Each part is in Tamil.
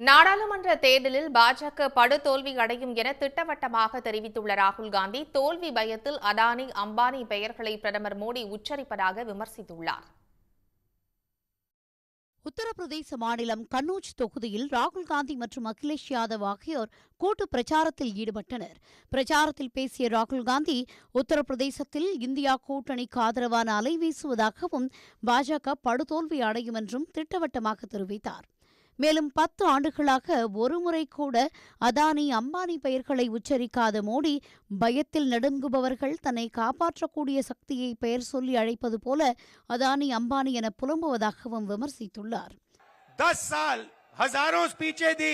நாடாளுமன்ற தேர்தலில் பாஜக படுதோல்வி அடையும் என திட்டவட்டமாக தெரிவித்துள்ள ராகுல் காந்தி தோல்வி பயத்தில் அதானி அம்பானி பெயர்களை பிரதமர் மோடி உச்சரிப்பதாக விமர்சித்துள்ளார். உத்தரப்பிரதேச மாநிலம் கன்னூஜ் தொகுதியில் ராகுல் காந்தி மற்றும் அகிலேஷ் யாதவ் ஆகியோர் கூட்டு பிரச்சாரத்தில் ஈடுபட்டனர். பிரச்சாரத்தில் பேசிய ராகுல் காந்தி உத்தரப்பிரதேசத்தில் இந்தியா கூட்டணிக்கு ஆதரவான அலை வீசுவதாகவும் பாஜக படுதோல்வி அடையும் என்றும் திட்டவட்டமாக தெரிவித்தார். மேலும் பத்து ஆண்டுகளாக ஒருமுறை கூட அதானி அம்பானி பெயர்களை உச்சரிக்காத மோடி பயத்தில் நடுங்குபவர்கள் தன்னை காப்பாற்றக்கூடிய சக்தியை பெயர் சொல்லி அழைப்பது போல அதானி அம்பானி என புலம்புவதாகவும் விமர்சித்துள்ளார் दस साल हजारों स्पीचें दी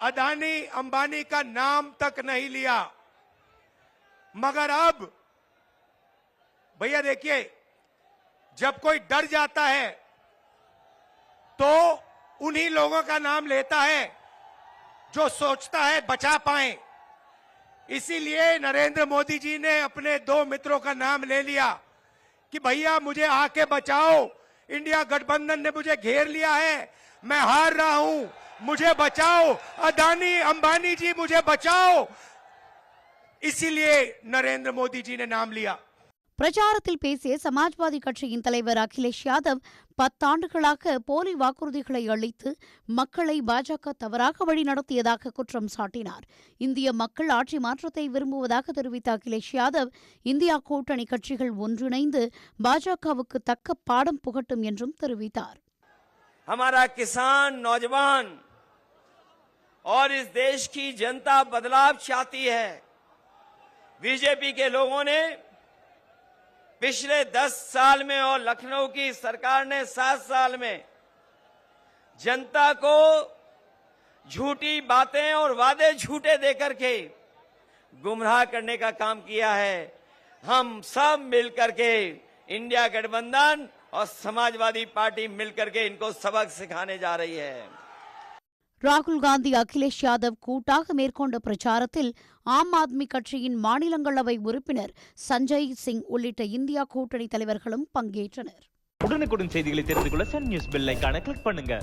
अदानी अंबानी का नाम तक नहीं लिया मगर अब भैया देखिए जब कोई डर जाता है तो उन्हीं लोगों का नाम लेता है जो सोचता है बचा पाए। इसीलिए नरेंद्र मोदी जी ने अपने दो मित्रों का नाम ले लिया कि भैया मुझे आके बचाओ। इंडिया गठबंधन ने मुझे घेर लिया है। मैं हार रहा हूँ। मुझे बचाओ। अदानी अंबानी जी मुझे बचाओ। इसीलिए नरेंद्र मोदी जी ने नाम लिया। பிரச்சாரத்தில் பேசிய சமாஜ்வாதி கட்சியின் தலைவர் அகிலேஷ் யாதவ் பத்தாண்டுகளாக போலி வாக்குறுதிகளை அளித்து மக்களை பாஜக தவறாக வழிநடத்தியதாக குற்றம் சாட்டினார் இந்திய மக்கள் ஆட்சி மாற்றத்தை விரும்புவதாக தெரிவித்த அகிலேஷ் யாதவ் இந்தியா கூட்டணி கட்சிகள் ஒன்றிணைந்து பாஜகவுக்கு தக்க பாடம் புகட்டும் என்றும் தெரிவித்தார் हमारा किसान नौजवान और इस देश की जनता बदलाव चाहती है बीजेपी के लोगों ने पिछले दस साल में और लखनऊ की सरकार ने सात साल में जनता को झूठी बातें और वादे झूठे देकर के गुमराह करने का काम किया है। हम सब मिलकर के इंडिया गठबंधन और समाजवादी पार्टी मिलकर के इनको सबक सिखाने जा रही है। ராகுல் காந்தி அகிலேஷ் யாதவ் கூட்டாக மேற்கொண்ட பிரச்சாரத்தில் ஆம் ஆத்மி கட்சியின் மாநிலங்களவை உறுப்பினர் சஞ்சய் சிங் உள்ளிட்ட இந்தியா கூட்டணி தலைவர்களும் பங்கேற்றனர். உடனுக்குடன் செய்திகளை தெரிந்து கொள்ள சன் நியூஸ் பெல் கிளிக் பண்ணுங்க.